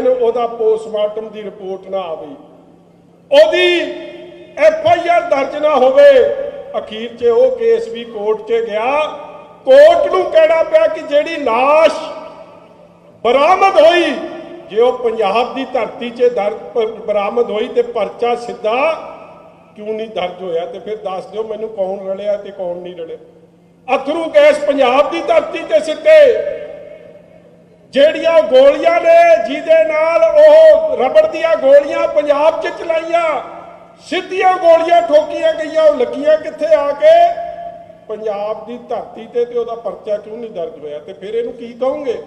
ਦਿਨ ਉਹਦਾ ਪੋਸਟਮਾਰਟਮ ਦੀ ਰਿਪੋਰਟ ਨਾ ਆਵੇ। ਉਹਦੀ ਐਫ ਆਈ ਆਰ ਦਰਜ ਨਾ ਹੋਵੇ। ਅਖੀਰ 'ਚ ਉਹ ਕੇਸ ਵੀ ਕੋਰਟ 'ਚ ਗਿਆ। ਕੋਰਟ ਨੂੰ ਕਹਿਣਾ ਪਿਆ ਕਿ ਜਿਹੜੀ ਲਾਸ਼ ਬਰਾਮਦ ਹੋਈ, ਜੇ ਉਹ ਪੰਜਾਬ ਦੀ ਧਰਤੀ 'ਚ ਦਰਜ ਬਰਾਮਦ ਹੋਈ ਤੇ ਪਰਚਾ ਸਿੱਧਾ ਕਿਉਂ ਨਹੀਂ ਦਰਜ ਹੋਇਆ? ਤੇ ਫਿਰ ਦੱਸ ਦਿਓ ਮੈਨੂੰ ਕੌਣ ਰਲਿਆ ਤੇ ਕੌਣ ਨਹੀਂ ਰਲਿਆ। ਅਥਰੂ ਗੈਸ ਪੰਜਾਬ ਦੀ ਧਰਤੀ ਤੇ ਸਿੱਟੇ। ਜਿਹੜੀਆਂ ਗੋਲੀਆਂ ਨੇ, ਜਿਹਦੇ ਨਾਲ ਉਹ ਰਬੜ ਦੀਆਂ ਗੋਲੀਆਂ ਪੰਜਾਬ 'ਚ ਚਲਾਈਆਂ। ਸਿੱਧੀਆਂ ਗੋਲੀਆਂ ਠੋਕੀਆਂ ਗਈਆਂ, ਉਹ ਲੱਗੀਆਂ ਕਿੱਥੇ ਆ ਕੇ? ਪੰਜਾਬ ਦੀ ਧਰਤੀ ਤੇ ਤੇ ਉਹਦਾ ਪਰਚਾ ਕਿਉਂ ਨਹੀਂ ਦਰਜ ਹੋਇਆ? ਤੇ ਫਿਰ ਇਹਨੂੰ ਕੀ ਕਹੋਗੇ?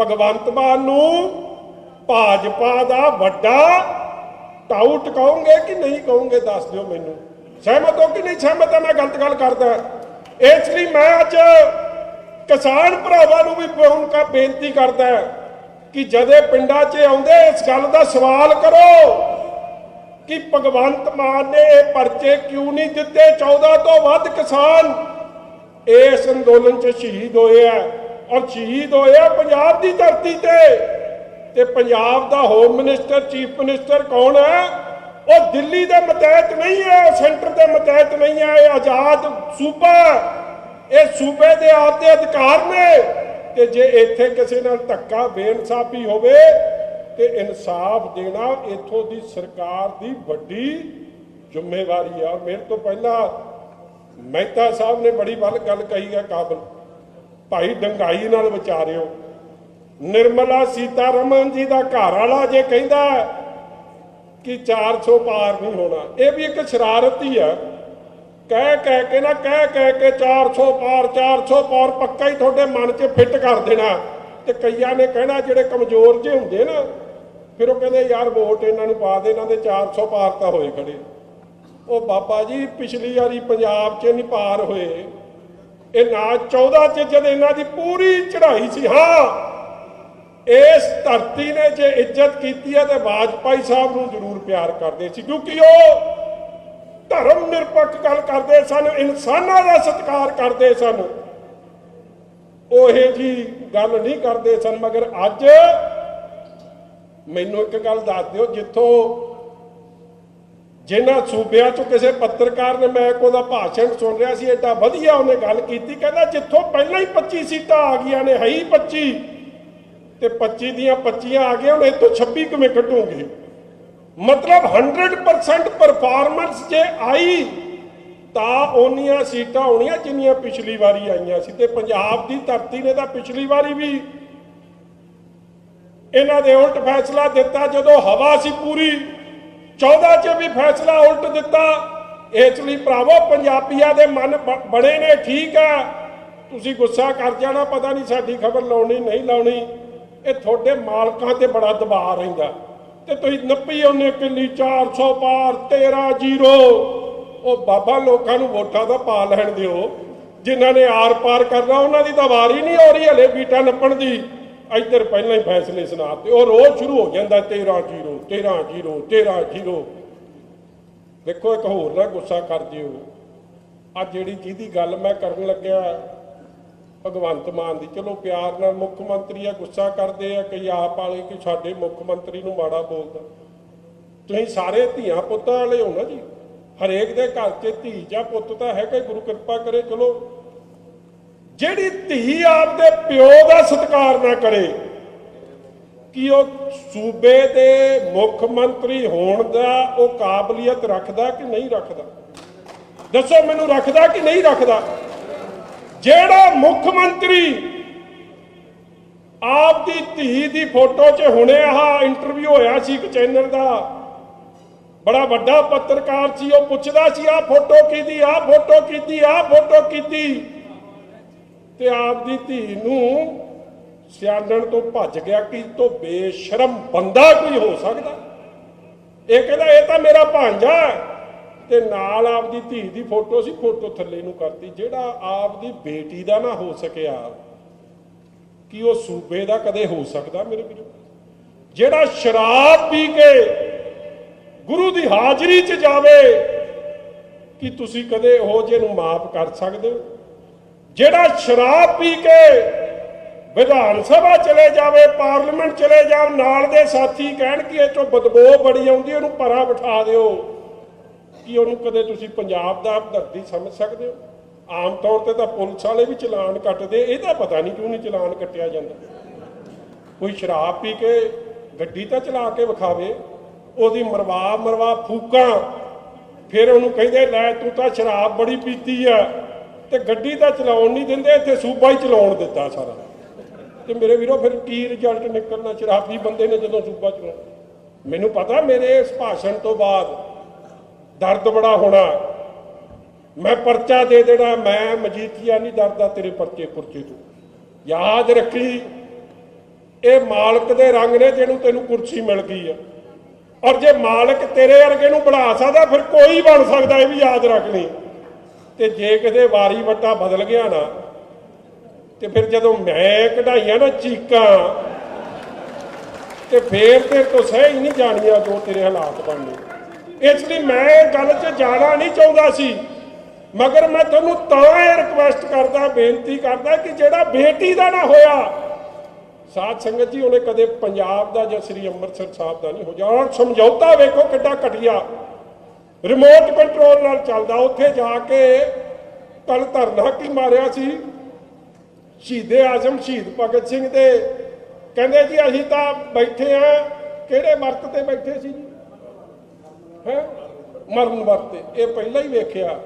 ਭਗਵੰਤ ਮਾਨ ਨੂੰ ਭਾਜਪਾ ਦਾ ਵੱਡਾ ਟਾਊਟ ਕਹੋਗੇ ਕਿ ਨਹੀਂ ਕਹੋਗੇ? ਦੱਸ ਦਿਓ ਮੈਨੂੰ। ਸਹਿਮਤ ਹੋ ਕਿ ਨਹੀਂ ਸਹਿਮਤ ਆ? ਮੈਂ ਗਲਤ ਗੱਲ ਕਰਦਾ। ਇਸ ਲਈ ਮੈਂ ਅੱਜ ਕਿਸਾਨ ਭਰਾਵਾਂ ਨੂੰ ਵੀ ਫੋਨ ਕਰ, ਬੇਨਤੀ ਕਰਦਾ ਕਿ ਜਦੇ ਪਿੰਡਾਂ 'ਚ ਆਉਂਦੇ ਇਸ ਗੱਲ ਦਾ ਸਵਾਲ ਕਰੋ ਕਿ ਭਗਵੰਤ ਮਾਨ ਨੇ ਇਹ ਪਰਚੇ ਕਿਉਂ ਨਹੀਂ ਦਿੱਤੇ? 14 ਤੋਂ ਵੱਧ ਕਿਸਾਨ ਇਸ ਅੰਦੋਲਨ 'ਚ ਸ਼ਹੀਦ ਹੋਏ ਆ ਔਰ ਸ਼ਹੀਦ ਹੋਏ ਆ ਪੰਜਾਬ ਦੀ ਧਰਤੀ ਤੇ। ਤੇ ਪੰਜਾਬ ਦਾ ਹੋਮ ਮਿਨਿਸਟਰ ਚੀਫ ਮਿਨਿਸਟਰ ਕੌਣ ਹੈ? ਉਹ ਦਿੱਲੀ ਦੇ ਮਤਹਿਤ ਨਹੀਂ ਹੈ ਉਹ ਸੈਂਟਰ ਦੇ ਮਤਹਿਤ ਨਹੀਂ ਹੈ, ਇਹ ਆਜ਼ਾਦ ਸੂਬਾ ਇਹ ਸੂਬੇ ਦੇ ਆਪਦੇ ਅਧਿਕਾਰ ਨੇ ਤੇ ਜੇ ਇੱਥੇ ਕਿਸੇ ਨਾਲ ਧੱਕਾ, ਬੇਇਨਸਾਫੀ ਹੋਵੇ ਤੇ ਇਨਸਾਫ ਦੇਣਾ ਇੱਥੋਂ ਦੀ ਸਰਕਾਰ ਦੀ ਵੱਡੀ ਜ਼ਿੰਮੇਵਾਰੀ ਹੈ ਮੇਰੇ ਤੋਂ ਪਹਿਲਾਂ ਮਹਿਤਾ ਸਾਹਿਬ ਨੇ ਬੜੀ ਵੱਲ ਗੱਲ ਕਹੀ ਹੈ ਕਾਬਲ। ਭਾਈ ਡੰਗਾਈ ਨਾਲ ਵਿਚਾਰਿਓ, ਨਿਰਮਲਾ ਸੀਤਾਰਮਨ ਜੀ ਦਾ ਘਰ ਵਾਲਾ ਜੇ ਕਹਿੰਦਾ ਕਿ 400 ਪਾਰ ਨਹੀਂ ਹੋਣਾ, ਇਹ ਵੀ ਇੱਕ ਸ਼ਰਾਰਤ ਹੀ ਆ। ਕਹਿ ਕਹਿ ਕੇ ਨਾ ਕਹਿ ਕਹਿ ਕੇ 400 ਪਾਰ 400 ਪਾਰ ਪੱਕਾ ਹੀ ਤੁਹਾਡੇ ਮਨ 'ਚ ਫਿੱਟ ਕਰ ਦੇਣਾ। ਤੇ ਕਈਆਂ ਨੇ ਕਹਿਣਾ ਜਿਹੜੇ ਕਮਜ਼ੋਰ ਜਿਹੇ ਹੁੰਦੇ ਨਾ, ਫਿਰ ਉਹ ਕਹਿੰਦੇ, ਯਾਰ ਵੋਟ ਇਹਨਾਂ ਨੂੰ ਪਾ ਦੇ, ਇਹਨਾਂ ਦੇ 400 ਪਾਰ ਤਾਂ ਹੋਏ ਖੜੇ। ਉਹ ਬਾਬਾ ਜੀ ਪਿਛਲੀ ਵਾਰੀ ਪੰਜਾਬ 'ਚ ਨਹੀਂ ਪਾਰ ਹੋਏ। ਇਹ ਨਾ 14 'ਚ ਜਦ ਇਹਨਾਂ ਦੀ ਪੂਰੀ ਚੜ੍ਹਾਈ ਸੀ, ਹਾਂ, ਇਸ ਧਰਤੀ ਨੇ ਜੇ ਇੱਜ਼ਤ ਕੀਤੀ ਹੈ ਤੇ ਵਾਜਪਾਈ ਸਾਹਿਬ ਨੂੰ ਜ਼ਰੂਰ ਪਿਆਰ ਕਰਦੇ ਸੀ। ਕਿਉਂਕਿ ਉਹ ਧਰਮ ਨਿਰਪੱਖ ਗੱਲ ਕਰਦੇ ਸਨ, ਇਨਸਾਨਾਂ ਦਾ ਸਤਿਕਾਰ ਕਰਦੇ ਸਨ। ਉਹ ਇਹ ਜੀ ਗੱਲ ਨਹੀਂ ਕਰਦੇ ਸਨ, ਮਗਰ ਅੱਜ ਮੈਨੂੰ ਇੱਕ ਗੱਲ ਦੱਸ ਦਿਓ, ਜਿੱਥੋਂ ਜਿਨ੍ਹਾਂ ਸੂਬਿਆਂ ਚੋਂ ਕਿਸੇ ਪੱਤਰਕਾਰ ਨੇ ਮੈਂ ਇੱਕ ਉਹਦਾ ਭਾਸ਼ਣ ਸੁਣ ਰਿਹਾ ਸੀ, ਏਡਾ ਵਧੀਆ ਉਹਨੇ ਗੱਲ ਕੀਤੀ, ਕਹਿੰਦਾ ਜਿੱਥੋਂ ਪਹਿਲਾਂ ਹੀ 25 ਸੀਟਾਂ ਆ ਗਈਆਂ ਨੇ, ਹੈ ਹੀ 25 ਤੇ 25 ਦੀਆਂ 25 ਆ ਗਈਆਂ, ਹੁਣ ਇਹ ਤੋਂ 26 ਕਿਵੇਂ ਕੱਢੋਗੇ? ਮਤਲਬ 100% ਪਰਫਾਰਮੈਂਸ ਜੇ ਆਈ, ਤਾਂ ਓਨੀਆਂ ਸੀਟਾਂ ਹੋਣੀਆਂ ਜਿੰਨੀਆਂ ਪਿਛਲੀ ਵਾਰੀ ਆਈਆਂ ਸੀ ਤੇ ਪੰਜਾਬ ਦੀ ਧਰਤੀ ਨੇ ਤਾਂ ਪਿਛਲੀ ਵਾਰੀ ਵੀ ਇਹਨਾਂ ਦੇ ਉਲਟ ਫੈਸਲਾ ਦਿੱਤਾ, ਜਦੋਂ ਹਵਾ ਸੀ ਪੂਰੀ 14 ਚ ਵੀ ਫੈਸਲਾ ਉਲਟ ਦਿੱਤਾ, ਇਸ ਲਈ ਭਰਾਵੋ ਪੰਜਾਬੀਆਂ ਦੇ ਮਨ ਬ- ਬੜੇ ਨੇ, ਠੀਕ ਆ ਤੁਸੀਂ ਗੁੱਸਾ ਕਰ ਜਾਣਾ, ਪਤਾ ਨਹੀਂ ਸਾਡੀ ਖਬਰ ਲਾਉਣੀ, ਨਹੀਂ ਲਾਉਣੀ, ਇਹ ਤੁਹਾਡੇ ਮਾਲਕਾਂ ਤੇ ਬੜਾ ਦਬਾਅ ਰਹਿੰਦਾ। ਤੇ ਤੁਸੀਂ ਨੱਪੀ ਉਹਨੇ ਕਿੱਲੀ 400 ਪਾਰ 13 ਜ਼ੀਰੋ। ਉਹ ਬਾਬਾ ਲੋਕਾਂ ਨੂੰ ਵੋਟਾਂ ਦਾ ਪਾ ਲੈਣ ਦਿਓ। ਜਿਨ੍ਹਾਂ ਨੇ ਆਰ ਪਾਰ ਕਰਨਾ, ਉਹਨਾਂ ਦੀ ਤਾਂ ਵਾਰੀ ਨਹੀਂ ਹੋ ਰਹੀ ਹਲੇ ਬੀਟਾ ਨੱਪਣ ਦੀ। ਇੱਧਰ ਪਹਿਲਾਂ ਹੀ ਫੈਸਲੇ ਸੁਣਾਤੇ। ਉਹ ਰੋਜ਼ ਸ਼ੁਰੂ ਹੋ ਜਾਂਦਾ 13 ਜ਼ੀਰੋ 13 ਜ਼ੀਰੋ 13 ਜ਼ੀਰੋ। ਦੇਖੋ ਇੱਕ ਹੋਰ ਨਾ ਗੁੱਸਾ ਕਰ ਜਿਓ ਆ ਜਿਹੜੀ ਜਿਹਦੀ ਗੱਲ ਮੈਂ ਕਰਨ ਲੱਗਿਆ ਭਗਵੰਤ ਮਾਨ ਦੀ। ਚਲੋ ਪਿਆਰ ਨਾਲ ਮੁੱਖ ਮੰਤਰੀ ਆ, ਗੁੱਸਾ ਕਰਦੇ ਆ ਕਈ ਆਪ ਵਾਲੇ ਕਿ ਸਾਡੇ ਮੁੱਖ ਮੰਤਰੀ ਨੂੰ ਮਾੜਾ ਬੋਲਦਾ। ਤੁਸੀਂ ਸਾਰੇ ਧੀਆਂ ਪੁੱਤਾਂ ਵਾਲੇ ਹੋ ਨਾ ਜੀ। ਹਰੇਕ ਦੇ ਘਰ 'ਚ ਧੀ ਜਾਂ ਪੁੱਤ ਤਾਂ ਹੈਗਾ ਗੁਰੂ ਕਿਰਪਾ ਕਰੇ, ਚਲੋ। ਜਿਹੜੀ ਧੀ ਆਪਦੇ ਪਿਓ ਦਾ ਸਤਿਕਾਰ ਨਾ ਕਰੇ, ਕਿ ਉਹ ਸੂਬੇ ਦੇ ਮੁੱਖ ਮੰਤਰੀ ਹੋਣ ਦਾ ਉਹ ਕਾਬਲੀਅਤ ਰੱਖਦਾ ਕਿ ਨਹੀਂ ਰੱਖਦਾ? ਦੱਸੋ ਮੈਨੂੰ ਰੱਖਦਾ ਕਿ ਨਹੀਂ ਰੱਖਦਾ? ਜਿਹੜਾ ਮੁੱਖ ਮੰਤਰੀ ਆਪ ਦੀ ਧੀ ਦੀ ਫੋਟੋ 'ਚ ਹੁਣੇ ਆਹ ਇੰਟਰਵਿਊ ਹੋਇਆ ਸੀ ਇੱਕ ਚੈਨਲ ਦਾ, ਬੜਾ ਵੱਡਾ ਪੱਤਰਕਾਰ ਸੀ, ਉਹ ਪੁੱਛਦਾ ਸੀ, ਆਹ ਫੋਟੋ ਕਿਹਦੀ, ਆਹ ਫੋਟੋ ਕਿਹਦੀ, ਆਹ ਫੋਟੋ ਕਿਹਦੀ ਤੇ ਆਪ ਦੀ ਧੀ ਨੂੰ ਸਿਆਣਨ ਤੋਂ ਭੱਜ ਗਿਆ ਕਿ ਤੋਂ ਬੇਸ਼ਰਮ ਬੰਦਾ ਕੋਈ ਹੋ ਸਕਦਾ ਇਹ ਕਹਿੰਦਾ, ਇਹ ਤਾਂ ਮੇਰਾ ਭਾਂਜਾ ਹੈ। ਤੇ ਨਾਲ ਆਪਦੀ ਧੀ ਦੀ ਫੋਟੋ ਸੀ, ਫੋਟੋ ਥੱਲੇ ਨੂੰ ਕਰਤੀ। ਜਿਹੜਾ ਆਪਦੀ ਬੇਟੀ ਦਾ ਨਾ ਹੋ ਸਕਿਆ ਕਿ ਉਹ ਸੂਬੇ ਦਾ ਕਦੇ ਹੋ ਸਕਦਾ ਮੇਰੇ ਵੀਰੋ? ਜਿਹੜਾ ਸ਼ਰਾਬ ਪੀ ਕੇ ਗੁਰੂ ਦੀ ਹਾਜ਼ਰੀ 'ਚ ਜਾਵੇ, ਕਿ ਤੁਸੀਂ ਕਦੇ ਉਹ ਜੇ ਨੂੰ ਮਾਫ ਕਰ ਸਕਦੇ ਹੋ? ਜਿਹੜਾ ਸ਼ਰਾਬ ਪੀ ਕੇ ਵਿਧਾਨ ਸਭਾ ਚਲੇ ਜਾਵੇ, ਪਾਰਲੀਮੈਂਟ ਚਲੇ ਜਾਵ, ਨਾਲ ਦੇ ਸਾਥੀ ਕਹਿਣ ਕਿ ਇਹ ਚੋਂ ਬਦਬੂ ਬੜੀ ਆਉਂਦੀ ਉਹਨੂੰ ਪਰਾਂ ਬਿਠਾ ਦਿਓ। ਕੀ ਉਹਨੂੰ ਕਦੇ ਤੁਸੀਂ ਪੰਜਾਬ ਦਾ ਧਰਤੀ ਸਮਝ ਸਕਦੇ ਹੋ? ਆਮ ਤੌਰ ਤੇ ਤਾਂ ਪੁਲਿਸ ਵਾਲੇ ਵੀ ਚਲਾਨ ਕੱਟਦੇ, ਇਹਦਾ ਪਤਾ ਨਹੀਂ ਕਿਉਂ ਨਹੀਂ ਚਲਾਨ ਕੱਟਿਆ ਜਾਂਦਾ। ਕੋਈ ਸ਼ਰਾਬ ਪੀ ਕੇ ਗੱਡੀ ਤਾਂ ਚਲਾ ਕੇ ਵਿਖਾਵੇ, ਉਹਦੀ ਮਰਵਾ ਮਰਵਾ ਫੂਕਾਂ, ਫਿਰ ਉਹਨੂੰ ਕਹਿੰਦੇ, ਲੈ ਤੂੰ ਤਾਂ ਸ਼ਰਾਬ ਬੜੀ ਪੀਤੀ ਆ, ਤੇ ਗੱਡੀ ਤਾਂ ਚਲਾਉਣ ਨਹੀਂ ਦਿੰਦੇ, ਇੱਥੇ ਸੂਬਾ ਹੀ ਚਲਾਉਣ ਦਿੱਤਾ ਸਾਰਾ। ਤੇ ਮੇਰੇ ਵੀਰੋ, ਫਿਰ ਕੀ ਰਿਜ਼ਲਟ ਨਿਕਲਣਾ? ਸ਼ਰਾਬੀ ਬੰਦੇ ਨੇ ਜਦੋਂ ਸੂਬਾ ਚਲਾਉਣਾ। ਮੈਨੂੰ ਪਤਾ ਮੇਰੇ ਇਸ ਭਾਸ਼ਣ ਤੋਂ ਬਾਅਦ ਦਰਦ ਬੜਾ ਹੋਣਾ। ਮੈਂ ਪਰਚਾ ਦੇ ਦੇਣਾ, ਮੈਂ ਮਜੀਠੀਆ ਨਹੀਂ ਡਰਦਾ ਤੇਰੇ ਪਰਚੇ ਪੁਰਚੇ ਤੋਂ। ਯਾਦ ਰੱਖੀ, ਇਹ ਮਾਲਕ ਦੇ ਰੰਗ ਨੇ ਜਿਹਨੂੰ ਤੈਨੂੰ ਕੁਰਸੀ ਮਿਲ ਗਈ ਆ। ਔਰ ਜੇ ਮਾਲਕ ਤੇਰੇ ਵਰਗੇ ਨੂੰ ਬਣਾ ਸਕਦਾ, ਫਿਰ ਕੋਈ ਬਣ ਸਕਦਾ, ਇਹ ਵੀ ਯਾਦ ਰੱਖ ਲਈ ਤੇ ਜੇ ਕਿਤੇ ਵਾਰੀ ਵੱਟਾ ਬਦਲ ਗਿਆ ਨਾ, ਤੇ ਫਿਰ ਜਦੋਂ ਮੈਂ ਕਢਾਈਆਂ ਨਾ ਚੀਕਾਂ, ਤੇ ਫੇਰ ਤੇ ਤੋਂ ਸਹਿ ਨਹੀਂ ਜਾਣੀਆਂ ਜੋ ਤੇਰੇ ਹਾਲਾਤ ਬਣਨੇ। ਇਸ ਲਈ ਮੈਂ ਇਹ ਗੱਲ 'ਚ ਜਾਣਾ ਨਹੀਂ ਚਾਹੁੰਦਾ ਸੀ। ਮਗਰ ਮੈਂ ਤੁਹਾਨੂੰ ਤਾਂ ਇਹ ਰਿਕਵੈਸਟ ਕਰਦਾ, ਬੇਨਤੀ ਕਰਦਾ ਕਿ ਜਿਹੜਾ ਬੇਟੀ ਦਾ ਨਾ ਹੋਇਆ, ਸਾਧ ਸੰਗਤ ਜੀ, ਉਹਨੇ ਕਦੇ ਪੰਜਾਬ ਦਾ ਜਾਂ ਸ੍ਰੀ ਅੰਮ੍ਰਿਤਸਰ ਸਾਹਿਬ ਦਾ ਨਹੀਂ ਹੋ ਜਾਣਾ ਸਮਝੌਤਾ ਵੇਖੋ ਕਿੱਡਾ ਘਟੀਆ। ਰਿਮੋਟ ਕੰਟਰੋਲ ਨਾਲ ਚੱਲਦਾ, ਉੱਥੇ ਜਾ ਕੇ ਕੱਲ ਧਰਨਾ ਕੀ ਮਾਰਿਆ ਸੀ। ਸ਼ਹੀਦੇ ਆਜ਼ਮ, ਸ਼ਹੀਦ ਭਗਤ ਸਿੰਘ ਦੇ। ਕਹਿੰਦੇ ਜੀ, ਅਸੀਂ ਤਾਂ ਬੈਠੇ ਆ, ਕਿਹੜੇ ਵਰਤ ਤੇ ਬੈਠੇ ਸੀ ਜੀ? ਹੈ ਮਰਨ ਵਰਤ। ਇਹ ਪਹਿਲਾਂ ਹੀ ਵੇਖਿਆ।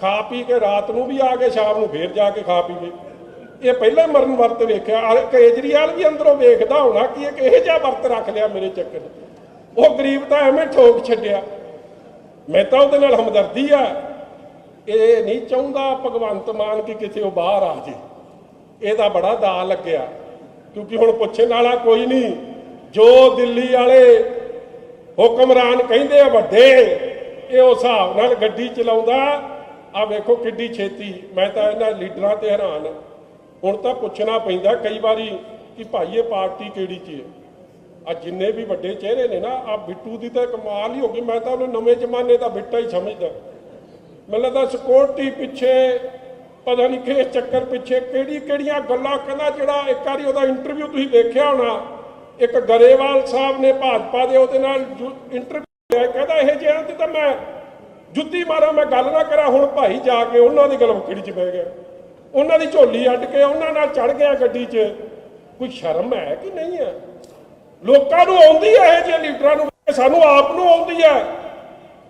ਖਾ ਪੀ ਕੇ ਰਾਤ ਨੂੰ ਵੀ ਆ ਕੇ, ਸ਼ਾਮ ਨੂੰ ਫੇਰ ਜਾ ਕੇ ਖਾ ਪੀ ਗਏ। ਇਹ ਪਹਿਲਾਂ ਮਰਨ ਵਰਤ ਵੇਖਿਆ। ਆ ਕੇਜਰੀਵਾਲ ਵੀ ਅੰਦਰੋਂ ਵੇਖਦਾ ਹੋਣਾ ਕਿ ਇਹ ਕਿਹੋ ਜਿਹਾ ਵਰਤ ਰੱਖ ਲਿਆ ਮੇਰੇ ਚੱਕਰ ਉਹ ਗਰੀਬ ਤਾਂ ਐਵੇਂ ਠੋਕ ਛੱਡਿਆ। ਮੈਂ ਤਾਂ ਉਹਦੇ ਨਾਲ ਹਮਦਰਦੀ ਆ। ਇਹ ਨਹੀਂ ਚਾਹੁੰਦਾ ਭਗਵੰਤ ਮਾਨ ਕਿ ਕਿਤੇ ਉਹ ਬਾਹਰ ਆ ਜੇ। ਇਹਦਾ ਬੜਾ ਦਾ ਲੱਗਿਆ। ਕਿਉਂਕਿ ਹੁਣ ਪੁੱਛਣ ਵਾਲਾ ਕੋਈ ਨਹੀਂ। ਜੋ ਦਿੱਲੀ ਵਾਲੇ ਹੁਕਮਰਾਨ ਕਹਿੰਦੇ ਆ ਵੱਡੇ, ਇਹ ਉਸ ਹਿਸਾਬ ਨਾਲ ਗੱਡੀ ਚਲਾਉਂਦਾ ਆ ਵੇਖੋ ਕਿੱਡੀ ਛੇਤੀ, ਮੈਂ ਤਾਂ ਇਹਨਾਂ ਲੀਡਰਾਂ ਤੇ ਹੈਰਾਨ ਹੁਣ ਤਾਂ ਪੁੱਛਣਾ ਪੈਂਦਾ ਕਈ ਵਾਰੀ ਕਿ ਭਾਈ ਇਹ ਪਾਰਟੀ ਕਿਹੜੀ ਚ ਹੈ? ਆ ਜਿੰਨੇ ਵੀ ਵੱਡੇ ਚਿਹਰੇ ਨੇ ਨਾ ਆ ਬਿੱਟੂ ਦੀ ਤਾਂ ਕਮਾਲ ਹੀ ਹੋ ਗਈ, ਮੈਂ ਤਾਂ ਉਹਨੂੰ ਨਵੇਂ ਜ਼ਮਾਨੇ ਦਾ ਬਿੱਟਾ ਹੀ ਸਮਝਦਾ। ਮੈਨੂੰ ਲੱਗਦਾ ਸਿਕਿਉਰਿਟੀ ਪਿੱਛੇ, ਪਤਾ ਨਹੀਂ ਕਿਸ ਚੱਕਰ ਪਿੱਛੇ ਕਿਹੜੀ ਕਿਹੜੀਆਂ ਗੱਲਾਂ ਕਹਿੰਦਾ ਜਿਹੜਾ ਇੱਕ ਵਾਰੀ ਉਹਦਾ ਇੰਟਰਵਿਊ ਤੁਸੀਂ ਦੇਖਿਆ ਹੋਣਾ ਇੱਕ ਗਰੇਵਾਲ ਸਾਹਿਬ ਨੇ ਭਾਜਪਾ ਦੇ ਉਹਦੇ ਨਾਲ ਇੰਟਰਵਿਊ ਲਿਆ, ਕਹਿੰਦਾ ਇਹ ਜਿਹਾ ਤੇ ਤਾਂ ਮੈਂ ਜੁੱਤੀ ਮਾਰਾਂ, ਮੈਂ ਗੱਲ ਨਾ ਕਰਾਂ। ਹੁਣ ਭਾਈ ਜਾ ਕੇ ਉਹਨਾਂ ਦੀ ਗਲਵਕੜੀ 'ਚ ਬਹਿ ਗਿਆ। ਉਹਨਾਂ ਦੀ ਝੋਲੀ ਅੱਡ ਕੇ ਉਹਨਾਂ ਨਾਲ ਚੜ ਗਿਆ ਗੱਡੀ 'ਚ। ਕੋਈ ਸ਼ਰਮ ਹੈ ਕਿ ਨਹੀਂ ਹੈ? ਲੋਕਾਂ ਨੂੰ ਆਉਂਦੀ ਹੈ ਇਹ ਜਿਹੇ ਲੀਡਰਾਂ ਨੂੰ ਸਾਨੂੰ ਆਪ ਨੂੰ ਆਉਂਦੀ ਹੈ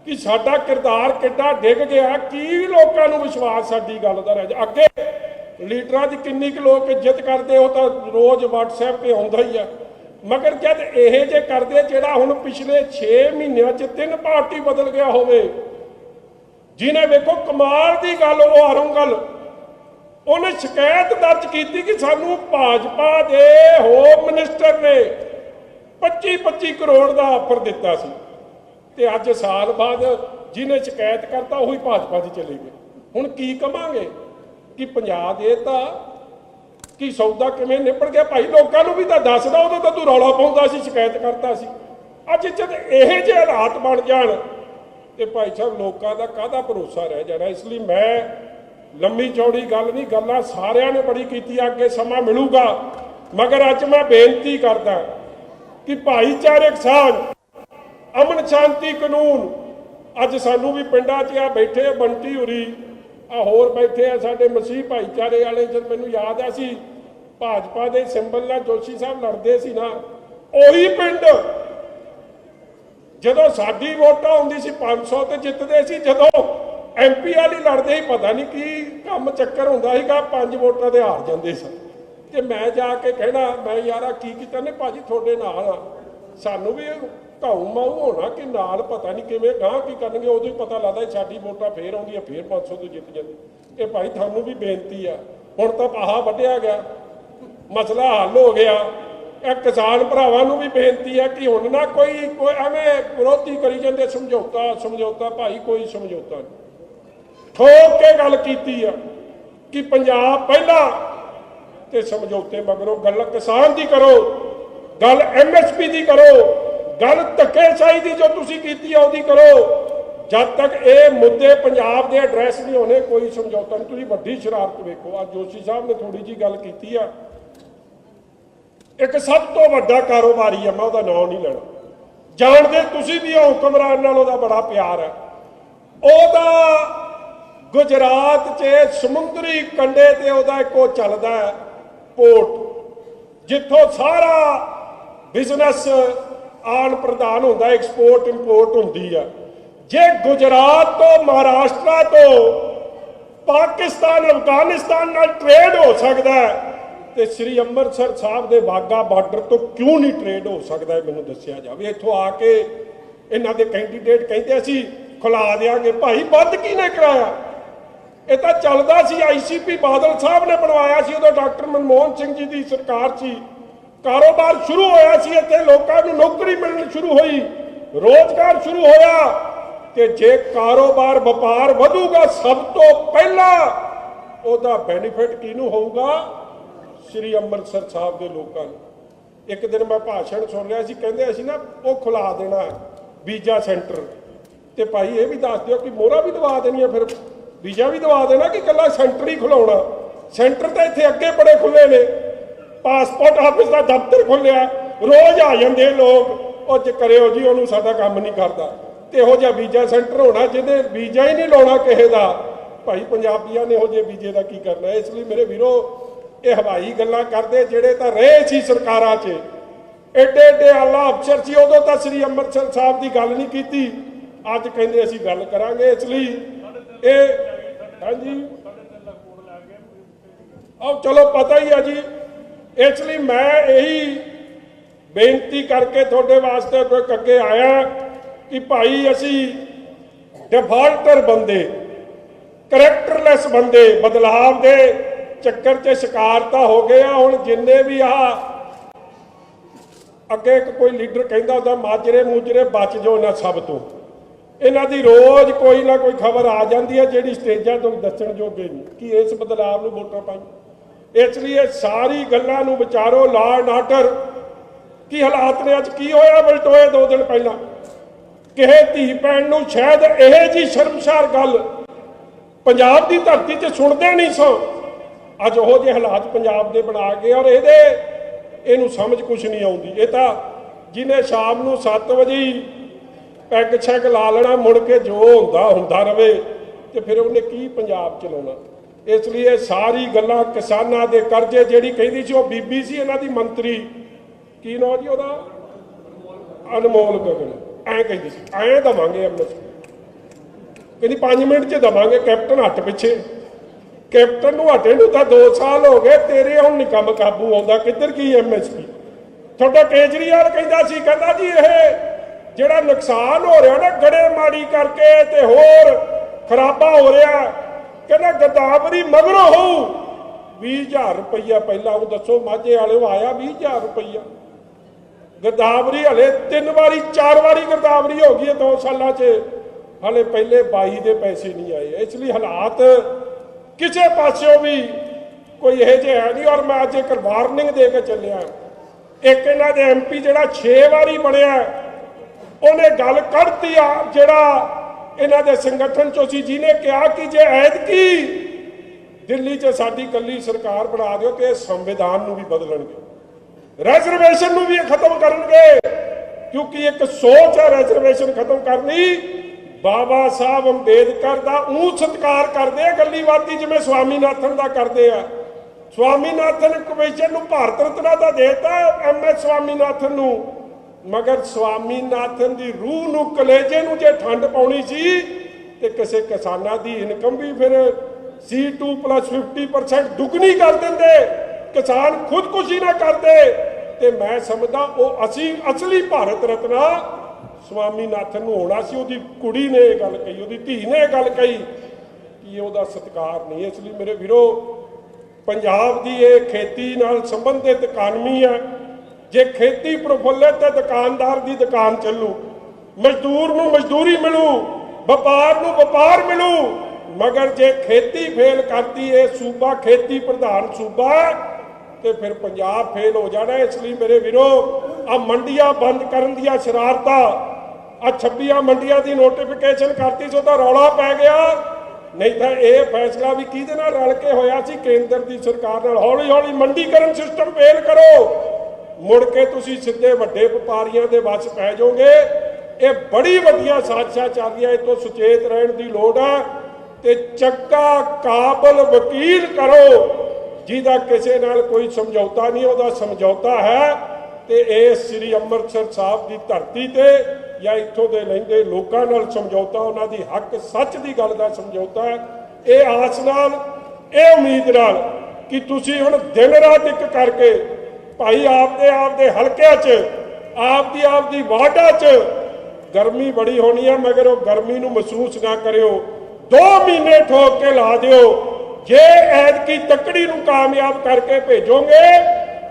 ਕਿ ਸਾਡਾ ਕਿਰਦਾਰ ਕਿੱਡਾ ਡਿੱਗ ਗਿਆ। ਕੀ ਲੋਕਾਂ ਨੂੰ ਵਿਸ਼ਵਾਸ ਸਾਡੀ ਗੱਲ ਦਾ ਰਹਿ ਜਾ ਅੱਗੇ ਲੀਡਰਾਂ ਦੀ ਕਿੰਨੀ ਕੁ ਲੋਕ ਇੱਜ਼ਤ ਕਰਦੇ, ਉਹ ਤਾਂ ਰੋਜ਼ WhatsApp ਤੇ ਆਉਂਦਾ ਹੀ ਆ। ਮਗਰ ਜਦ ਇਹ ਜੇ ਕਰਦੇ ਜਿਹੜਾ ਹੁਣ ਪਿਛਲੇ 6 ਮਹੀਨਿਆਂ 'ਚ ਤਿੰਨ ਪਾਰਟੀ ਬਦਲ ਗਿਆ ਹੋਵੇ, ਜਿਹਨੇ ਵੇਖੋ ਕਮਾਲ ਦੀ ਗੱਲ, ਉਹ ਆਰੰਗਲ ਉਹਨੇ ਸ਼ਿਕਾਇਤ ਦਰਜ ਕੀਤੀ ਕਿ ਸਾਨੂੰ ਭਾਜਪਾ ਦੇ ਹੋਮ ਮਿਨਿਸਟਰ ਨੇ 25 25 ਕਰੋੜ ਦਾ ਆਫਰ ਦਿੱਤਾ ਸੀ। ਤੇ ਅੱਜ ਸਾਲ ਬਾਅਦ ਜਿਹਨੇ ਸ਼ਿਕਾਇਤ ਕਰਤਾ, ਉਹੀ ਭਾਜਪਾ ਦੀ ਚਲੇ ਗਏ। ਹੁਣ ਕੀ ਕਵਾਂਗੇ? ਕਿ ਪੰਜਾਬ ਦੇ ਤਾਂ ਕਿ ਸੌਦਾ ਕਿਵੇਂ ਨਿਪਟ ਗਿਆ? ਭਾਈ ਲੋਕਾਂ ਨੂੰ ਵੀ ਤਾਂ ਦੱਸਦਾ ਉਦੋਂ ਤਾਂ ਤੂੰ ਰੌਲਾ ਪਾਉਂਦਾ ਸੀ, ਸ਼ਿਕਾਇਤ ਕਰਦਾ ਸੀ। ਅੱਜ ਜਦ ਇਹ ਜਿਹੇ ਹਾਲਾਤ ਬਣ ਜਾਣ ਤੇ ਭਾਈ ਸਾਹਿਬ ਲੋਕਾਂ ਦਾ ਕਾਹਦਾ ਭਰੋਸਾ ਰਹਿ ਜਾਣਾ? ਇਸ ਲਈ ਮੈਂ ਲੰਮੀ ਚੌੜੀ ਗੱਲ ਨਹੀਂ, ਗੱਲਾਂ ਸਾਰਿਆਂ ਨੇ ਬੜੀ ਕੀਤੀ ਅੱਗੇ ਸਮਾਂ ਮਿਲੂਗਾ। ਮਗਰ ਅੱਜ ਮੈਂ ਬੇਨਤੀ ਕਰਦਾ ਕਿ ਭਾਈਚਾਰਕ ਸਾਂਝ, ਅਮਨ ਸ਼ਾਂਤੀ ਕਾਨੂੰਨ, ਅੱਜ ਸਾਨੂੰ ਵੀ ਪਿੰਡਾਂ 'ਚ ਆ ਬੈਠੇ ਬੰਟੀ ਹੁਰੀ ਆ ਹੋਰ ਬੈਠੇ ਆ ਸਾਡੇ ਮਸੀਹ ਭਾਈਚਾਰੇ ਵਾਲੇ, ਜਦ ਮੈਨੂੰ ਯਾਦ ਆ ਸੀ ਭਾਜਪਾ ਦੇ ਸਿੰਬਲ ਨਾਲ ਜੋਸ਼ੀ ਸਾਹਿਬ ਲੜਦੇ ਸੀ ਨਾ, ਉਹੀ ਪਿੰਡ ਜਦੋਂ ਸਾਡੀ ਵੋਟਾਂ ਹੁੰਦੀ ਸੀ 500 ਤੇ ਜਿੱਤਦੇ ਸੀ, ਜਦੋਂ ਐਮਪੀ ਵਾਲੀ ਲੜਦੇ ਹੀ ਪਤਾ ਨਹੀਂ ਕੀ ਕੰਮ ਚੱਕਰ ਹੁੰਦਾ ਸੀਗਾ, ਪੰਜ ਵੋਟਾਂ ਤੇ ਹਾਰ ਜਾਂਦੇ ਸਨ ਤੇ ਮੈਂ ਜਾ ਕੇ ਕਹਿਣਾ, ਮੈਂ ਯਾਰਾ ਕੀ ਕੀਤਾ ਨੇ ਭਾਜੀ ਤੁਹਾਡੇ ਨਾਲ? ਆ ਸਾਨੂੰ ਵੀ ਘਾਉ ਮਾਊ ਹੋਣਾ ਕਿ ਨਾਲ ਪਤਾ ਨਹੀਂ ਕਿਵੇਂ ਗਾਂ ਕੀ ਕਰਨਗੇ, ਉਦੋਂ ਹੀ ਪਤਾ ਲੱਗਦਾ ਸਾਡੀ ਵੋਟਾਂ ਫੇਰ ਆਉਂਦੀਆਂ, ਫੇਰ 500 ਤੋਂ ਜਿੱਤ ਜਾਂਦੀ। ਇਹ ਭਾਈ ਤੁਹਾਨੂੰ ਵੀ ਬੇਨਤੀ ਆ। ਹੁਣ ਤਾਂ ਆਹ ਵੱਢਿਆ ਗਿਆ। ਮਸਲਾ ਹੱਲ ਹੋ ਗਿਆ। ਇਹ ਕਿਸਾਨ ਭਰਾਵਾਂ ਨੂੰ ਵੀ ਬੇਨਤੀ ਹੈ ਕਿ ਹੁਣ ਨਾ ਕੋਈ ਕੋਈ ਐਵੇਂ ਵਿਰੋਧੀ ਕਰੀ ਜਾਂਦੇ, ਸਮਝੌਤਾ ਸਮਝੌਤਾ ਭਾਈ ਕੋਈ ਸਮਝੌਤਾ ਨਹੀਂ। ਠੋਕ ਕੇ ਗੱਲ ਕੀਤੀ ਆ ਕਿ ਪੰਜਾਬ ਪਹਿਲਾਂ ਤੇ ਸਮਝੌਤੇ ਮਗਰੋਂ ਗੱਲ ਕਿਸਾਨ ਦੀ ਕਰੋ। ਗੱਲ ਐਮਐਸਪੀ ਦੀ ਕਰੋ, ਗੱਲ ਧੱਕੇਸ਼ਾਹੀ ਦੀ ਜੋ ਤੁਸੀਂ ਕੀਤੀ ਆ, ਉਹਦੀ ਕਰੋ। ਜਦ ਤੱਕ ਇਹ ਮੁੱਦੇ ਪੰਜਾਬ ਦੇ ਐਡਰੈਸ ਨਹੀਂ ਹੋਣੇ, ਕੋਈ ਸਮਝੌਤਾ ਨਹੀਂ। ਤੁਸੀਂ ਵੱਡੀ ਸ਼ਰਾਰਤ ਵੇਖੋ। ਅੱਜ ਜੋਸ਼ੀ ਸਾਹਿਬ ਨੇ ਥੋੜੀ ਜੀ ਗੱਲ ਕੀਤੀ ਆ। ਇੱਕ ਸਭ ਤੋਂ ਵੱਡਾ ਕਾਰੋਬਾਰੀ ਆ, ਮੈਂ ਉਹਦਾ ਨਾਮ ਨਹੀਂ ਲੈਣਾ। ਜਾਣਦੇ ਤੁਸੀਂ ਵੀ ਉਹ ਹੁਕਮਰਾਨ ਨਾਲ ਉਹਦਾ ਬੜਾ ਪਿਆਰ ਹੈ ਉਹਦਾ ਗੁਜਰਾਤ 'ਚ ਸਮੁੰਦਰੀ ਕੰਢੇ ਤੇ ਉਹਦਾ ਇੱਕੋ ਚੱਲਦਾ ਹੈ, ਪੋਰਟ, ਜਿੱਥੋਂ ਸਾਰਾ ਬਿਜ਼ਨਸ ਆਨ ਪ੍ਰਦਾਨ ਹੁੰਦਾ ਐਕਸਪੋਰਟ ਇੰਪੋਰਟ ਹੁੰਦੀ ਆ। ਜੇ ਗੁਜਰਾਤ ਤੋਂ, ਮਹਾਰਾਸ਼ਟਰ ਤੋਂ ਪਾਕਿਸਤਾਨ, ਅਫਗਾਨਿਸਤਾਨ ਨਾਲ ਟ੍ਰੇਡ ਹੋ ਸਕਦਾ ਹੈ, ਤੇ ਸ੍ਰੀ ਅੰਮ੍ਰਿਤਸਰ ਸਾਹਿਬ ਦੇ ਵਾਗਾ ਬਾਰਡਰ ਤੋਂ ਕਿਉਂ ਨਹੀਂ ਟ੍ਰੇਡ ਹੋ ਸਕਦਾ ਮੈਨੂੰ ਦੱਸਿਆ ਜਾਵੇ। ਇੱਥੋਂ ਆ ਕੇ ਇਹਨਾਂ ਦੇ ਕੈਂਡੀਡੇਟ ਕਹਿੰਦੇ ਅਸੀਂ ਖੁਲਾ ਦੇਾਂਗੇ ਭਾਈ, ਬੰਦ ਕਿਹਨੇ ਕਰਾਇਆ? ਇਹ ਤਾਂ ਚੱਲਦਾ ਸੀ ਆਈਸੀਪੀ ਬਾਦਲ ਸਾਹਿਬ ਨੇ ਬਣਵਾਇਆ ਸੀ, ਉਦੋਂ ਡਾਕਟਰ ਮਨਮੋਹਨ ਸਿੰਘ ਜੀ ਦੀ ਸਰਕਾਰ ਸੀ। ਕਾਰੋਬਾਰ ਸ਼ੁਰੂ ਹੋਇਆ ਸੀ, ਇੱਥੇ ਲੋਕਾਂ ਨੂੰ ਨੌਕਰੀ ਮਿਲਣੀ ਸ਼ੁਰੂ ਹੋਈ। ਰੋਜ਼ਗਾਰ ਸ਼ੁਰੂ ਹੋਇਆ ਤੇ ਜੇ ਕਾਰੋਬਾਰ, ਵਪਾਰ ਵਧੂਗਾ, ਸਭ ਤੋਂ ਪਹਿਲਾਂ ਉਹਦਾ ਬੈਨੀਫਿਟ ਕਿਹਨੂੰ ਹੋਊਗਾ? ਸ੍ਰੀ ਅੰਮ੍ਰਿਤਸਰ ਸਾਹਿਬ ਦੇ ਲੋਕਾਂ ਨੂੰ। ਇੱਕ ਦਿਨ ਮੈਂ ਭਾਸ਼ਣ ਸੁਣ ਰਿਹਾ ਸੀ, ਕਹਿੰਦੇ ਅਸੀਂ ਨਾ ਉਹ ਖੁਲਾ ਦੇਣਾ ਵੀਜ਼ਾ ਸੈਂਟਰ। ਤੇ ਭਾਈ ਇਹ ਵੀ ਦੱਸ ਦਿਓ ਕਿ ਮੋਹਰਾ ਵੀ ਦਵਾ ਦੇਣੀ ਆ ਫਿਰ। ਵੀਜ਼ਾ ਵੀ ਦਵਾ ਦੇਣਾ ਕਿ ਇਕੱਲਾ ਸੈਂਟਰ ਹੀ ਖੁਲਾਉਣਾ? ਸੈਂਟਰ ਤਾਂ ਇੱਥੇ ਅੱਗੇ ਬੜੇ ਖੁੱਲੇ ਨੇ। ਪਾਸਪੋਰਟ ਆਫਿਸ ਦਾ ਦਫ਼ਤਰ ਖੁੱਲਿਆ। ਰੋਜ਼ ਆ ਜਾਂਦੇ ਲੋਕ। ਉਹ ਚ ਕਰਿਓ ਜੀ, ਉਹਨੂੰ ਸਾਡਾ ਕੰਮ ਨਹੀਂ ਕਰਦਾ। ਤੇ ਇਹੋ ਜਿਹਾ ਵੀਜ਼ਾ ਸੈਂਟਰ ਹੋਣਾ ਜਿਹਦੇ ਵੀਜ਼ਾ ਹੀ ਨਹੀਂ ਲਾਉਣਾ ਕਿਸੇ ਦਾ। ਭਾਈ ਪੰਜਾਬੀਆਂ ਨੇ ਇਹੋ ਜਿਹੇ ਵੀਜ਼ੇ ਦਾ ਕੀ ਕਰਨਾ? ਇਸ ਲਈ ਮੇਰੇ ਵੀਰੋ, ਇਹ ਹਵਾਈ ਗੱਲਾਂ ਕਰਦੇ, ਜਿਹੜੇ ਤਾਂ ਰਹੇ ਸੀ ਸਰਕਾਰਾਂ 'ਚ। ਐਡੇ ਐਡੇ ਆਲਾ ਅਫਸਰ ਸੀ। ਉਦੋਂ ਤਾਂ ਸ੍ਰੀ ਅੰਮ੍ਰਿਤਸਰ ਸਾਹਿਬ ਦੀ ਗੱਲ ਨਹੀਂ ਕੀਤੀ। ਅੱਜ ਕਹਿੰਦੇ ਅਸੀਂ ਗੱਲ ਕਰਾਂਗੇ। ਇਸ ਲਈ ਇਹ ਹਾਂਜੀ। ਆਹ ਚਲੋ ਪਤਾ ਹੀ ਆ ਜੀ। ਇਸ ਲਈ ਮੈਂ ਇਹੀ ਬੇਨਤੀ ਕਰਕੇ ਤੁਹਾਡੇ ਵਾਸਤੇ ਕੋਈ ਅੱਗੇ ਆਇਆ ਕਿ ਭਾਈ ਅਸੀਂ ਡਿਫਾਲਟਰ ਬੰਦੇ ਕਰੈਕਟਰਲੈਸ ਬੰਦੇ, ਬਦਲਾਵ ਦੇ ਚੱਕਰ 'ਚ ਸ਼ਿਕਾਰ ਤਾਂ ਹੋ ਗਏ ਆ। ਹੁਣ ਜਿੰਨੇ ਵੀ ਆ ਅੱਗੇ ਇੱਕ ਕੋਈ ਲੀਡਰ ਕਹਿੰਦਾ ਹੁੰਦਾ, ਮਾਜਰੇ ਮੂਜਰੇ ਬਚ ਜੋ ਇਹਨਾਂ ਸਭ ਤੋਂ। ਇਹਨਾਂ ਦੀ ਰੋਜ਼ ਕੋਈ ਨਾ ਕੋਈ ਖਬਰ ਆ ਜਾਂਦੀ ਹੈ ਜਿਹੜੀ ਸਟੇਜਾਂ ਤੋਂ ਦੱਸਣ ਜੋਗੇ ਨਹੀਂ। ਕਿ ਇਸ ਬਦਲਾਵ ਨੂੰ ਵੋਟਾਂ ਪਾਈ ਇਸ ਲਈ ਇਹ ਸਾਰੀ ਗੱਲਾਂ ਨੂੰ ਵਿਚਾਰੋ ਲਾ ਐਂਡ ਆਰਡਰ ਕੀ ਹਾਲਾਤ ਨੇ ਅੱਜ? ਕੀ ਹੋਇਆ ਬਲਟੋਏ ਦੋ ਦਿਨ ਪਹਿਲਾਂ? ਕਿਸੇ ਧੀ ਭੈਣ ਨੂੰ ਸ਼ਾਇਦ ਇਹ ਜੀ ਸ਼ਰਮਸ਼ਾਰ ਗੱਲ ਪੰਜਾਬ ਦੀ ਧਰਤੀ 'ਤੇ ਸੁਣਦੇ ਨਹੀਂ ਸੋ। ਅੱਜ ਉਹ ਜਿਹੇ ਹਾਲਾਤ ਪੰਜਾਬ ਦੇ ਬਣਾ ਕੇ ਔਰ ਇਹਦੇ, ਇਹਨੂੰ ਸਮਝ ਕੁਝ ਨਹੀਂ ਆਉਂਦੀ। ਇਹ ਤਾਂ ਜਿਹਨੇ ਸ਼ਾਮ ਨੂੰ 7 ਵਜੇ ਹੀ ਪੈਗ ਛੈਗ ਲਾ ਲੈਣਾ, ਮੁੜ ਕੇ ਜੋ ਹੁੰਦਾ ਹੁੰਦਾ ਰਵੇ ਤੇ ਫਿਰ ਉਹਨੇ ਕੀ ਪੰਜਾਬ ਚਲਾਉਣਾ? ਇਸ ਲਈ ਇਹ ਸਾਰੀ ਗੱਲਾਂ ਕਿਸਾਨਾਂ ਦੇ ਕਰਜ਼ੇ, ਜਿਹੜੀ ਕਹਿੰਦੀ ਸੀ ਉਹ ਬੀਬੀ ਸੀ, ਇਹਨਾਂ ਦੀ ਮੰਤਰੀ। ਕੀ ਨਾਂ ਜੀ ਉਹਦਾ? ਅਨਮੋਲ ਗਗਨ। ਐਂ ਕਹਿੰਦੀ ਸੀ। ਐਂ ਦਵਾਂਗੇ ਅੰਮ੍ਰਿਤ ਕਹਿੰਦੀ 5 ਮਿੰਟ ਚ ਦਵਾਂਗੇ, ਕੈਪਟਨ ਹੱਟ ਪਿੱਛੇ। ਕੈਪਟਨ ਨੂੰ ਹਟੇ ਨੂੰ ਤਾਂ 2 ਸਾਲ ਹੋ ਗਏ, ਤੇਰੇ ਹੁਣ ਨਹੀਂ ਕੰਮ ਕਾਬੂ ਆਉਂਦਾ। ਕਿੱਧਰ ਕੀ ਐਮਐਸਪੀ ਤੁਹਾਡਾ ਕੇਜਰੀਵਾਲ ਕਹਿੰਦਾ ਸੀ, ਕਹਿੰਦਾ ਜੀ ਇਹ ਜਿਹੜਾ ਨੁਕਸਾਨ ਹੋ ਰਿਹਾ ਨਾ ਗੜੇ ਮਾੜੀ ਕਰਕੇ ਤੇ ਹੋਰ ਖਰਾਬਾ ਹੋ ਰਿਹਾ। ਕਹਿੰਦਾ ਗਦਾਵਰੀ ਮਗਰੋਂ ਹੋਊ। 20000 ਰੁਪਈਆ ਪਹਿਲਾਂ ਉਹ ਦੱਸੋ, ਮਾਝੇ ਵਾਲਿਓ ਆਇਆ 20000 ਰੁਪਈਆ। ਗਰਦਾਵਰੀ ਹਲੇ ਤਿੰਨ ਵਾਰੀ, ਚਾਰ ਵਾਰੀ ਗਰਦਾਵਰੀ ਹੋ ਗਈ ਹੈ ਦੋ ਸਾਲਾਂ 'ਚ। ਹਲੇ ਪਹਿਲੇ 22 ਦੇ ਪੈਸੇ ਨਹੀਂ ਆਏ। ਇਸ ਲਈ ਹਾਲਾਤ ਕਿਸੇ ਪਾਸਿਓਂ ਵੀ ਕੋਈ ਇਹ ਜਿਹਾ ਹੈ ਨਹੀਂ। ਔਰ ਮੈਂ ਅੱਜ ਇੱਕ ਵਾਰਨਿੰਗ ਦੇ ਕੇ ਚੱਲਿਆ। ਇੱਕ ਇਹਨਾਂ ਦੇ ਐਮਪੀ ਜਿਹੜਾ 6 ਵਾਰੀ ਬਣਿਆ, ਉਹਨੇ ਗੱਲ ਕੱਢਤੀ ਆ ਜਿਹੜਾ ਇਹਨਾਂ ਦੇ ਸੰਗਠਨ ਚੋਂ ਸੀ, ਜਿਹਨੇ ਕਿਹਾ ਕਿ ਜੇ ਐਤਕੀ ਦਿੱਲੀ 'ਚ ਸਾਡੀ ਕੱਲੀ ਸਰਕਾਰ ਬਣਾ ਦਿਓ ਤੇ ਸੰਵਿਧਾਨ ਨੂੰ ਵੀ ਬਦਲਣਗੇ। ਰਿਜ਼ਰਵੇਸ਼ਨ ਨੂੰ ਵੀ ਖਤਮ ਕਰਨਗੇ। ਕਿਉਂਕਿ ਇੱਕ ਸੋਚ ਹੈ ਰੈਜਰਵੇਸ਼ਨ ਖਤਮ ਕਰਨੀ। ਬਾਬਾ ਸਾਹਿਬ ਅੰਬੇਦਕਰ ਦਾ ਉਹ ਸਤਿਕਾਰ ਕਰਦੇ ਆ, ਗੱਲੀਵਾਦੀ ਜਿਵੇਂ ਸਵਾਮੀਨਾਥਨ ਦਾ ਕਰਦੇ ਆ। ਸਵਾਮੀਨਾਥਨ ਕਮਿਸ਼ਨ ਨੂੰ ਭਾਰਤ ਰਤਨਾ ਦਾ ਦੇਤਾ ਐਮ ਐਸ ਸਵਾਮੀਨਾਥਨ ਨੂੰ। ਮਗਰ ਸਵਾਮੀਨਾਥਨ ਦੀ ਰੂਹ ਨੂੰ ਕਲੇਜੇ ਨੂੰ ਜੇ ਠੰਡ ਪਾਉਣੀ ਸੀ, ਤੇ ਕਿਸੇ ਕਿਸਾਨਾਂ ਦੀ ਇਨਕਮ ਵੀ ਫਿਰ C2 50% ਦੁੱਗਣੀ ਕਰ ਦਿੰਦੇ। ਕਿਸਾਨ ਖੁਦਕੁਸ਼ੀ ਨਾ ਕਰਦੇ। ਤੇ ਮੈਂ ਸਮਝਦਾ ਉਹ ਅਸੀਂ ਅਸਲੀ ਭਾਰਤ ਰਤਨਾ ਸਵਾਮੀਨਾਥਨ ਨੂੰ ਹੋਣਾ ਸੀ, ਉਹਦੀ ਕੁੜੀ ਨੇ ਇਹ ਗੱਲ ਕਹੀ, ਉਹਦੀ ਧੀ ਨੇ ਇਹ ਗੱਲ ਕਹੀ ਕਿ ਉਹਦਾ ਸਤਿਕਾਰ ਨਹੀਂ ਇਸ ਲਈ ਮੇਰੇ ਵੀਰੋ, ਪੰਜਾਬ ਦੀ ਇਹ ਖੇਤੀ ਨਾਲ ਸੰਬੰਧਿਤ ਇਕਾਨਮੀ ਹੈ। ਜੇ ਖੇਤੀ ਪ੍ਰਫੁੱਲਤ ਤੇ ਦੁਕਾਨਦਾਰ ਦੀ ਦੁਕਾਨ ਚੱਲੂ। ਮਜ਼ਦੂਰ ਨੂੰ ਮਜ਼ਦੂਰੀ ਮਿਲੂ, ਵਪਾਰ ਨੂੰ ਵਪਾਰ ਮਿਲੂ। ਮਗਰ ਜੇ ਖੇਤੀ ਫੇਲ ਕਰਦੀ ਇਹ ਸੂਬਾ ਖੇਤੀ ਪ੍ਰਧਾਨ ਸੂਬਾ, ਤੇ ਫਿਰ ਪੰਜਾਬ ਫੇਲ ਹੋ ਜਾਣਾ। ਇਸ ਲਈ ਮੇਰੇ ਵੀਰੋ ਆ ਮੰਡੀਆਂ ਬੰਦ ਕਰਨ ਦੀਆਂ ਸ਼ਰਾਰਤਾਂ ਆ 26 ਮੰਡੀਆਂ ਦੀ ਨੋਟੀਫਿਕੇਸ਼ਨ ਕਰਤੀ ਸੋ ਤਾਂ ਰੌਲਾ ਪੈ ਗਿਆ। ਨਹੀਂ ਤਾਂ ਇਹ ਫੈਸਲਾ ਵੀ ਕਿਹਦੇ ਨਾਲ ਰਲ ਕੇ ਹੋਇਆ ਸੀ? ਕੇਂਦਰ ਦੀ ਸਰਕਾਰ ਨਾਲ ਹੌਲੀ ਹੌਲੀ ਮੰਡੀਕਰਨ ਸਿਸਟਮ ਫੇਲ ਕਰੋ। ਮੁੜ ਕੇ ਤੁਸੀਂ ਸਿੱਧੇ ਵੱਡੇ ਵਪਾਰੀਆਂ ਦੇ ਵੱਸ ਪੈ ਜਾਓਗੇ। ਇਹ ਬੜੀ ਵੱਡੀਆਂ ਸਾਜ਼ਿਸ਼ਾਂ ਚੱਲ ਇਹ ਤੋਂ ਸੁਚੇਤ ਰਹਿਣ ਦੀ ਲੋੜ ਹੈ ਤੇ ਚੱਕਾ ਕਾਬਲ ਵਕੀਲ ਕਰੋ, ਜਿਹਦਾ ਕਿਸੇ ਨਾਲ ਕੋਈ ਸਮਝੌਤਾ ਨਹੀਂ, ਉਹਦਾ ਸਮਝੌਤਾ ਹੈ ਤੇ ਇਹ ਸ੍ਰੀ ਅੰਮ੍ਰਿਤਸਰ ਸਾਹਿਬ ਦੀ ਧਰਤੀ ਤੇ ਜਾਂ ਇੱਥੋਂ ਦੇ ਲੈਂਦੇ ਲੋਕਾਂ ਨਾਲ ਸਮਝੌਤਾ, ਉਹਨਾਂ ਦੀ ਹੱਕ ਸੱਚ ਦੀ ਗੱਲ ਦਾ ਸਮਝੌਤਾ ਹੈ। ਇਹ ਆਸ ਨਾਲ, ਇਹ ਉਮੀਦ ਨਾਲ ਕਿ ਤੁਸੀਂ ਹੁਣ ਦਿਨ ਰਾਤ ਇੱਕ ਕਰਕੇ ਭਾਈ ਆਪਦੇ ਆਪਦੇ ਹਲਕਿਆਂ 'ਚ, ਆਪਦੀ ਆਪਦੀ ਵਾਰਡਾਂ 'ਚ। ਗਰਮੀ ਬੜੀ ਹੋਣੀ ਹੈ ਮਗਰ ਉਹ ਗਰਮੀ ਨੂੰ ਮਹਿਸੂਸ ਨਾ ਕਰਿਓ। 2 ਮਹੀਨੇ ਠੋਕ ਕੇ ਲਾ ਦਿਓ। ਜੇ ਐਤਕੀ ਤੱਕੜੀ ਨੂੰ ਕਾਮਯਾਬ ਕਰਕੇ ਭੇਜੋਗੇ,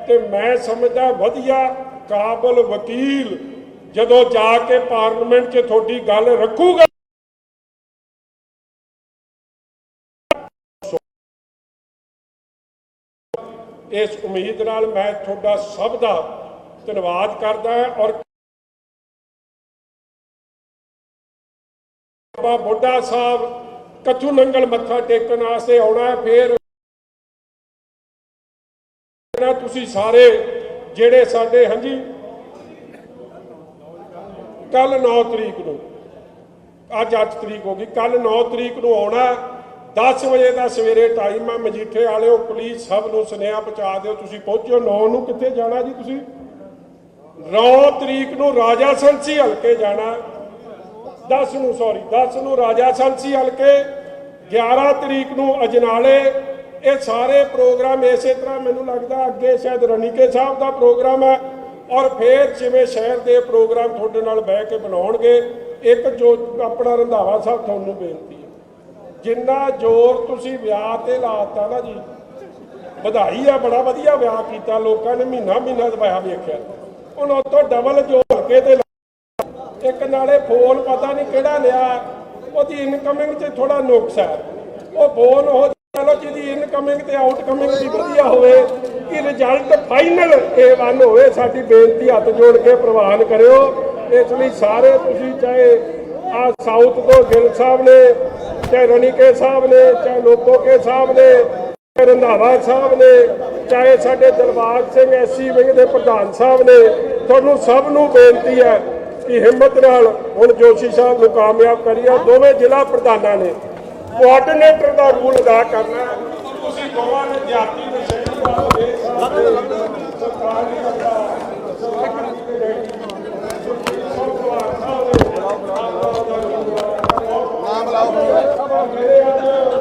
ਤੇ ਮੈਂ ਸਮਝਦਾ ਵਧੀਆ ਕਾਬਲ ਵਕੀਲ ਜਦੋਂ ਜਾ ਕੇ ਪਾਰਲੀਮੈਂਟ 'ਚ ਤੁਹਾਡੀ ਗੱਲ ਰੱਖੂਗਾ। ਇਸ ਉਮੀਦ ਨਾਲ ਮੈਂ ਤੁਹਾਡਾ ਸਭ ਦਾ ਧੰਨਵਾਦ ਕਰਦਾ ਹਾਂ ਔਰ ਬਾਬਾ ਬੁੱਢਾ ਸਾਹਿਬ ਕੱਚੂ ਨੰਗਲ ਮੱਥਾ ਟੇਕਣ ਵਾਸਤੇ ਆਉਣਾ ਹੈ, ਫੇਰ ਤੁਸੀਂ ਸਾਰੇ ਜਿਹੜੇ ਸਾਡੇ, ਹਾਂਜੀ? ਕੱਲ 9 ਤਰੀਕ ਨੂੰ, ਅੱਜ 8 ਤਰੀਕ ਹੋ ਗਈ ਕੱਲ 9 ਤਰੀਕ ਨੂੰ ਆਉਣਾ 10 ਵਜੇ ਦਾ ਸਵੇਰੇ ਟਾਈਮ ਆ, ਮਜੀਠੇ ਵਾਲਿਓ ਪਲੀਜ਼ ਸਭ ਨੂੰ ਸੁਨੇਹਾ ਪਹੁੰਚਾ ਦਿਓ, ਤੁਸੀਂ ਪਹੁੰਚੋ 9 ਨੂੰ ਕਿੱਥੇ ਜਾਣਾ ਜੀ ਤੁਸੀਂ? 9 ਤਰੀਕ ਨੂੰ ਰਾਜਾ ਸੰਸੀ ਹਲਕੇ ਜਾਣਾ। 10 ਨੂੰ ਸੌਰੀ 10 ਨੂੰ ਰਾਜਾ ਸੰਸੀ ਹਲਕੇ। 11 ਤਰੀਕ ਨੂੰ ਅਜਨਾਲੇ। ਇਹ ਸਾਰੇ ਪ੍ਰੋਗਰਾਮ ਇਸੇ ਤਰ੍ਹਾਂ ਮੈਨੂੰ ਲੱਗਦਾ ਅੱਗੇ ਸ਼ਾਇਦ ਰਣੀਕੇ ਸਾਹਿਬ ਦਾ ਪ੍ਰੋਗਰਾਮ ਹੈ ਔਰ ਫਿਰ ਜਿਵੇਂ ਸ਼ਹਿਰ ਦੇ ਪ੍ਰੋਗਰਾਮ ਤੁਹਾਡੇ ਨਾਲ ਬਹਿ ਕੇ ਬਣਾਉਣਗੇ, ਇੱਕ ਜੋ ਆਪਣਾ ਰੰਧਾਵਾ ਸਾਹਿਬ ਤੁਹਾਨੂੰ ਬੇਨਤੀ ਜਿੰਨਾ ਜ਼ੋਰ ਤੁਸੀਂ ਵਿਆਹ ਤੇ ਲਾਤਾ ਨਾ ਜੀ, ਵਧਾਈ ਆ, ਬੜਾ ਵਧੀਆ ਵਿਆਹ ਕੀਤਾ, ਲੋਕਾਂ ਨੇ ਮਹੀਨਾ ਮਹੀਨਾ ਵਿਆਹ ਵੇਖਿਆ। ਹੁਣ ਤੋਂ ਡਬਲ ਜੋੜ ਕੇ ਤੇ ਇੱਕ ਨਾਲੇ ਫੋਨ ਪਤਾ ਨਹੀਂ ਕਿਹੜਾ ਲਿਆ, ਉਹਦੀ ਇਨਕਮਿੰਗ 'ਚ ਥੋੜਾ ਨੁਕਸ ਹੈ। ਉਹ ਫੋਨ ਉਹ ਚਲੋ ਜਿਹਦੀ ਇਨਕਮਿੰਗ ਤੇ ਆਊਟਕਮਿੰਗ ਦੀ ਵਧੀਆ ਹੋਵੇ, ਕਿ ਰਿਜ਼ਲਟ ਫਾਈਨਲ A1 ਹੋਵੇ, ਸਾਡੀ ਬੇਨਤੀ ਹੱਥ ਜੋੜ ਕੇ ਪ੍ਰਵਾਨ ਕਰਿਓ। ਇਸ ਲਈ ਸਾਰੇ ਤੁਸੀਂ ਚਾਹੇ ਆ ਸਾਊਥ ਤੋਂ ਗਿੱਲ ਸਾਹਿਬ ਨੇ ਚਾਹੇ ਰਣੀਕੇ ਸਾਹਿਬ ਨੇ, ਚਾਹੇ ਲੋਕੋਕੇ ਸਾਹਿਬ ਨੇ ਰੰਧਾਵਾ ਸਾਹਿਬ ਨੇ, ਚਾਹੇ ਸਾਡੇ ਦਿਲਬਾਗ ਸਿੰਘ ਐਸਸੀ ਵਿੰਗ ਦੇ ਪ੍ਰਧਾਨ ਸਾਹਿਬ ਨੇ, ਤੁਹਾਨੂੰ ਸਭ ਨੂੰ ਬੇਨਤੀ ਹੈ ਕਿ ਹਿੰਮਤ ਨਾਲ ਹੁਣ ਜੋਸ਼ੀ ਸਾਹਿਬ ਨੂੰ ਕਾਮਯਾਬ ਕਰੀਏ। ਦੋਵੇਂ ਜ਼ਿਲ੍ਹਾ ਪ੍ਰਧਾਨਾਂ ਨੇ ਕੋਆਰਡੀਨੇਟਰ ਦਾ ਰੂਲ ਅਦਾ ਕਰਨਾ ਤੁਸੀਂ ਦੋਵਾਂ ਨੇ ਜਾਤੀ ਦੇ ਸ਼ਹਿਰੀ ਦੇ ਸਰਕਾਰ ਦੀ ਅੱਗਾ ਨਾਮ ਲਾਓ। Glória.